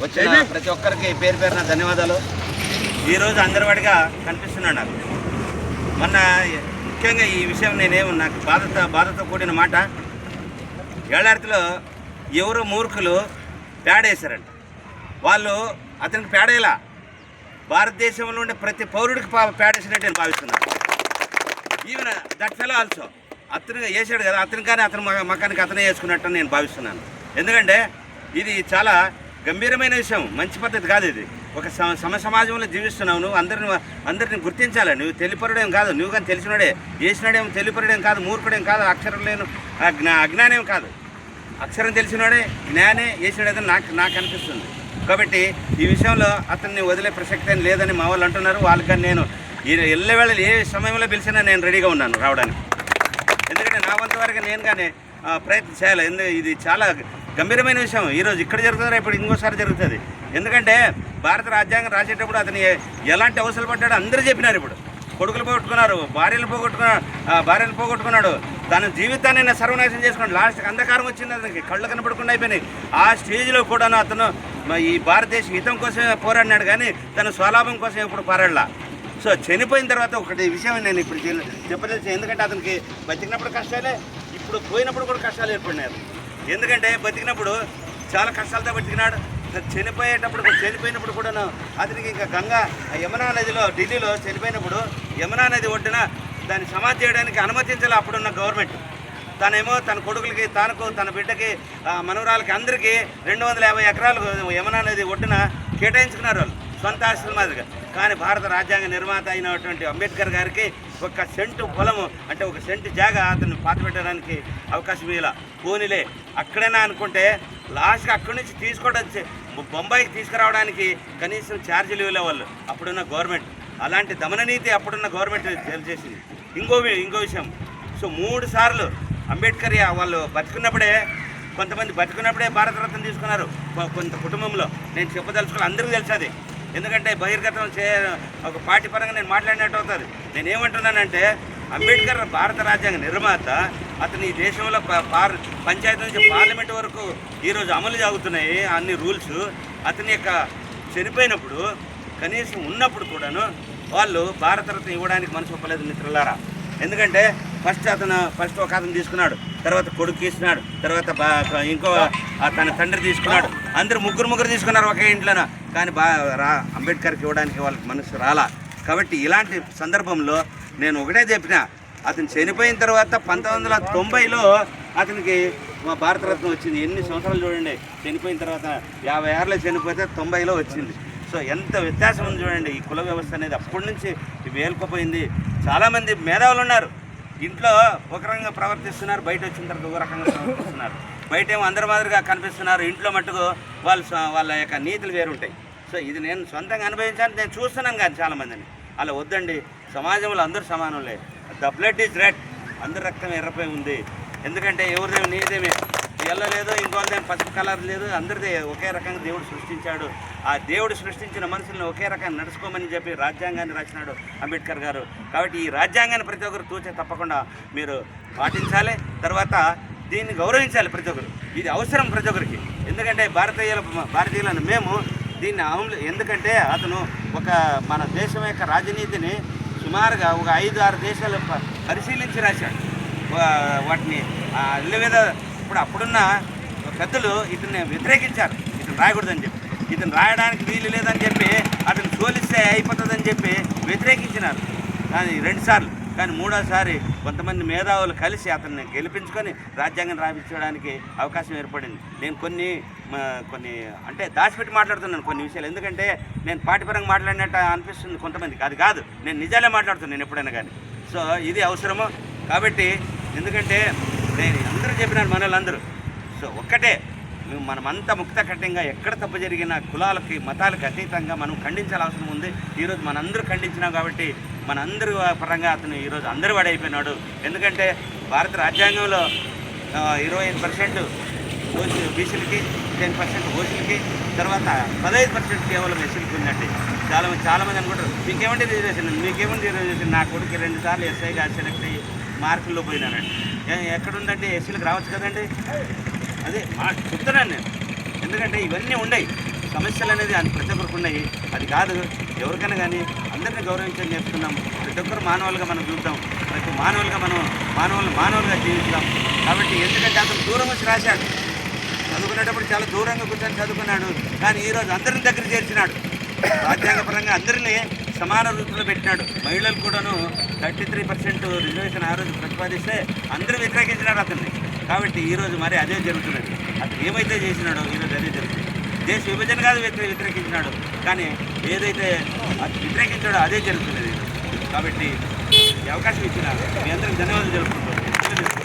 వచ్చిన ప్రతి ఒక్కరికి పేరు పేరున ధన్యవాదాలు. ఈరోజు అందరివాడిగా కనిపిస్తున్నాడు. నాకు మొన్న ముఖ్యంగా ఈ విషయం నేనేమో నాకు బాధతో బాధతో కూడిన మాట ఏడార్తిలో ఎవరు మూర్ఖులు పేడేశారంట. వాళ్ళు అతనికి పేడేలా. భారతదేశంలో ఉండే ప్రతి పౌరుడికి పా పేడేసినట్టు నేను భావిస్తున్నాను. ఈవెన్ దట్ ఫెలో ఆల్సో అతను వేసాడు కదా అతను కానీ అతని మకానికి అతనే వేసుకున్నట్టు నేను భావిస్తున్నాను. ఎందుకంటే ఇది చాలా గంభీరమైన విషయం. మంచి పద్ధతి కాదు ఇది. ఒక సమ- సమ సమాజంలో జీవిస్తున్నావు నువ్వు. అందరిని అందరిని గుర్తించాలి. నువ్వు తెలిపరుడేం కాదు. నువ్వు కానీ తెలిసినోడే చేసినాడేం తెలిపరుడేం కాదు. మూర్ఖుడేం కాదు. అక్షరం లేను అజ్ఞానం కాదు. అక్షరం తెలిసినోడే జ్ఞానే చేసినాడేదో నాకు నాకు అనిపిస్తుంది. కాబట్టి ఈ విషయంలో అతన్ని వదిలే ప్రసక్తి ఏం లేదని మా వాళ్ళు అంటున్నారు. వాళ్ళకి కానీ నేను ఎల్లవేళ ఏ సమయంలో పిలిచినా నేను రెడీగా ఉన్నాను రావడానికి. ఎందుకంటే నా వంతు వరకు నేను కానీ ప్రయత్నం చేయాలి. ఎందుకు ఇది చాలా గంభీరమైన విషయం. ఈరోజు ఇక్కడ జరుగుతుంది ఇప్పుడు ఇంకోసారి జరుగుతుంది. ఎందుకంటే భారత రాజ్యాంగం రాసేటప్పుడు అతని ఎలాంటి అవసరాలు పడ్డాడో అందరూ చెప్పినారు ఇప్పుడు. కొడుకులు పోగొట్టుకున్నారు భార్యలు పోగొట్టుకున్నాడు భార్యలు పోగొట్టుకున్నాడు. తన జీవితాన్ని నేను సర్వనాశనం చేసుకున్నాడు. లాస్ట్ అంధకారం వచ్చింది అతనికి. కళ్ళు కనపడకుండా అయిపోయినాయి. ఆ స్టేజ్లో కూడాను అతను ఈ భారతదేశ హితం కోసమే పోరాడినాడు కానీ తన స్వలాభం కోసం ఎప్పుడు పోరాడలా. సో చనిపోయిన తర్వాత ఒకటి విషయం నేను ఇప్పుడు తెలి- చెప్పదలిసి ఎందుకంటే అతనికి బతికినప్పుడు కష్టాలే ఇప్పుడు పోయినప్పుడు కూడా కష్టాలు ఏర్పడినారు ఎందుకంటే బతికినప్పుడు చాలా కష్టాలతో బతికినాడు. చనిపోయేటప్పుడు చనిపోయినప్పుడు కూడాను అతనికి ఇంకా గంగా ఆ యమునా నదిలో ఢిల్లీలో చనిపోయినప్పుడు యమునా నది ఒడ్డున దాన్ని సమాధి చేయడానికి అనుమతించాలి అప్పుడున్న గవర్నమెంట్. తనేమో తన కొడుకులకి తనకు తన బిడ్డకి ఆ, మనవరాలకి అందరికీ రెండు వందల యాభై ఎకరాలు యమునా నది ఒడ్డున కేటాయించుకున్నారు వాళ్ళు సొంత ఆస్తుల మాదిరిగా కానీ భారత రాజ్యాంగ నిర్మాత అయినటువంటి అంబేద్కర్ గారికి ఒక సెంటు పొలము అంటే ఒక సెంటు జాగా అతను పాత పెట్టడానికి అవకాశం ఇలా పోనీలే అక్కడైనా అనుకుంటే లాస్ట్కి అక్కడి నుంచి తీసుకోవడం బొంబాయికి తీసుకురావడానికి కనీసం ఛార్జీలు ఇవ్వలే వాళ్ళు అప్పుడున్న గవర్నమెంట్. అలాంటి దమననీతి అప్పుడున్న గవర్నమెంట్ తెలియజేసింది ఇంకో ఇంకో విషయం. సో మూడు సార్లు అంబేద్కర్ వాళ్ళు బతుకున్నప్పుడే కొంతమంది బతుకున్నప్పుడే భారతరత్న తీసుకున్నారు. కొంత కుటుంబంలో. నేను చెప్పదలుచుకుని అందరికీ తెలుసు అది. ఎందుకంటే బహిర్గతం చే ఒక పార్టీ పరంగా నేను మాట్లాడినట్టు అవుతుంది నేను ఏమంటున్నానంటే అంబేద్కర్ భారత రాజ్యాంగ నిర్మాత అతను ఈ దేశంలో ప- పార్ పంచాయతీ నుంచి పార్లమెంట్ వరకు ఈరోజు అమలు జరుగుతున్నాయి అన్ని రూల్స్. అతని యొక్క చనిపోయినప్పుడు కనీసం ఉన్నప్పుడు కూడాను వాళ్ళు భారతరత్న ఇవ్వడానికి మనసు ఒప్పలేదు మిత్రులారా. ఎందుకంటే ఫస్ట్ అతను ఫస్ట్ ఒక అతను తీసుకున్నాడు. తర్వాత కొడుకు తీసుకున్నాడు. తర్వాత ఇంకో తన తండ్రి తీసుకున్నాడు. అందరు ముగ్గురు ముగ్గురు తీసుకున్నారు ఒకే ఇంట్లోన. కానీ బా రా అంబేద్కర్కి ఇవ్వడానికి వాళ్ళకి మనసు రాలా. కాబట్టి ఇలాంటి సందర్భంలో నేను ఒకటే చెప్పిన అతను చనిపోయిన తర్వాత పంతొమ్మిది వందల తొంభైలో అతనికి మా భారతరత్నం వచ్చింది. ఎన్ని సంవత్సరాలు చూడండి. చనిపోయిన తర్వాత యాభై ఆరులో చనిపోతే తొంభైలో వచ్చింది. సో ఎంత వ్యత్యాసం ఉంది చూడండి. ఈ కుల వ్యవస్థ అనేది అప్పటి నుంచి వేలుకపోయింది. చాలామంది మేధావులు ఉన్నారు. ఇంట్లో ఒక రకంగా ప్రవర్తిస్తున్నారు బయట వచ్చిన తర్వాత ఒక రకంగా ప్రవర్తిస్తున్నారు. బయట ఏమో అందరి మాదిరిగా కనిపిస్తున్నారు ఇంట్లో మట్టుకు వాళ్ళ వాళ్ళ యొక్క నీతులు వేరుంటాయి. సో ఇది నేను సొంతంగా అనుభవించాను నేను చూస్తున్నాను కానీ చాలామందిని. అలా వద్దండి సమాజంలో అందరూ సమానంలే. ద బ్లడ్ ఈజ్ రెడ్ అందరి రక్తం ఎర్రపై ఉంది. ఎందుకంటే ఎవరిదేమి నీదేమి ఎల్లో లేదు ఇంకోదేం పసుపు కలర్ లేదు అందరిది ఒకే రకంగా దేవుడు సృష్టించాడు. ఆ దేవుడు సృష్టించిన మనుషులను ఒకే రకంగా నడుచుకోమని చెప్పి రాజ్యాంగాన్ని రాసినాడు అంబేద్కర్ గారు. కాబట్టి ఈ రాజ్యాంగాన్ని ప్రతి ఒక్కరు తూచే తప్పకుండా మీరు పాటించాలి. తర్వాత దీన్ని గౌరవించాలి ప్రతి ఒక్కరు. ఇది అవసరం ప్రతి ఒక్కరికి. ఎందుకంటే భారతీయుల భారతీయులను మేము దీన్ని అమలు ఎందుకంటే అతను ఒక మన దేశం యొక్క రాజనీతిని సుమారుగా ఒక ఐదు ఆరు దేశాలు పరిశీలించి రాశాడు. వాటిని ఆ ఇళ్ళ మీద ఇప్పుడు అప్పుడున్న పెద్దలు ఇతన్ని వ్యతిరేకించారు ఇతను రాయకూడదని చెప్పి. ఇతను రాయడానికి వీలు లేదని చెప్పి అతను తోలిస్తే అయిపోతుందని చెప్పి వ్యతిరేకించినారు. కానీ రెండుసార్లు కానీ మూడోసారి కొంతమంది మేధావులు కలిసి అతన్ని గెలిపించుకొని రాజ్యాంగం రాయించడానికి అవకాశం ఏర్పడింది. నేను కొన్ని కొన్ని అంటే దాచిపెట్టి మాట్లాడుతున్నాను కొన్ని విషయాలు. ఎందుకంటే నేను పాటిపరంగా మాట్లాడినట్టు అనిపిస్తుంది కొంతమందికి. అది కాదు. నేను నిజాలే మాట్లాడుతున్నాను నేను ఎప్పుడైనా కానీ. సో ఇది అవసరము. కాబట్టి ఎందుకంటే నేను అందరూ చెప్పినారు మన వాళ్ళందరూ సో ఒక్కటే మేము మనమంతా ముక్త కఠినంగా ఎక్కడ తప్పు జరిగినా కులాలకి మతాలకు అతీతంగా మనం ఖండించాల్సిన అవసరం ఉంది. ఈరోజు మనందరూ ఖండించినాం కాబట్టి మనందరూ పరంగా అతను ఈరోజు అందరూ వాడైపోయినాడు. ఎందుకంటే భారత రాజ్యాంగంలో ఇరవై ఐదు పర్సెంట్ బీసీలకి టెన్ పర్సెంట్ ఓసీలకి తర్వాత పదహైదు పర్సెంట్ కేవలం ఎస్సీలకి ఉందండి. చాలా మంది అనుకుంటారు మీకేమంటే రిజర్వేషన్? మీకేమంటే రిజర్వేషన్? నా కొడుకు రెండు సార్లు ఎస్ఐగా సెలెక్ట్ అయ్యి మార్కుల్లో పోయినారండి ఎక్కడుందంటే ఎస్సీలకు రావచ్చు కదండి? అదే మా చెప్తున్నాను నేను. ఎందుకంటే ఇవన్నీ ఉన్నాయి. సమస్యలు అనేది అది ప్రతి ఒక్కరికి ఉన్నాయి. అది కాదు ఎవరికైనా కానీ అందరిని గౌరవించని చెప్తున్నాం. ప్రతి ఒక్కరు మానవులుగా మనం చూద్దాం. ప్రతి మానవులుగా మనం మానవులు మానవులుగా జీవిస్తాం కాబట్టి ఎందుకంటే అతను దూరం వచ్చి రాశాడు. చదువుకునేటప్పుడు చాలా దూరంగా కూర్చొని చదువుకున్నాడు. కానీ ఈరోజు అందరిని దగ్గర చేర్చినాడు. రాజ్యాంగపరంగా అందరినీ సమాన రూపంలో పెట్టినాడు. మహిళలు కూడాను థర్టీ త్రీ పర్సెంట్ రిజర్వేషన్ ఆ రోజు ప్రతిపాదిస్తే అందరూ వ్యతిరేకించినారు అతన్ని. కాబట్టి ఈరోజు మరి అదే జరుగుతున్నది. అతను ఏమైతే చేసినాడో ఈరోజు అదే జరుగుతుంది. దేశ విభజన కాదు వ్యతిరే వ్యతిరేకించినాడు. కానీ ఏదైతే వ్యతిరేకించాడో అదే జరుగుతున్నది. కాబట్టి ఈ అవకాశం ఇచ్చిన మీ అందరికి ధన్యవాదాలు తెలుపుకుంటున్నాను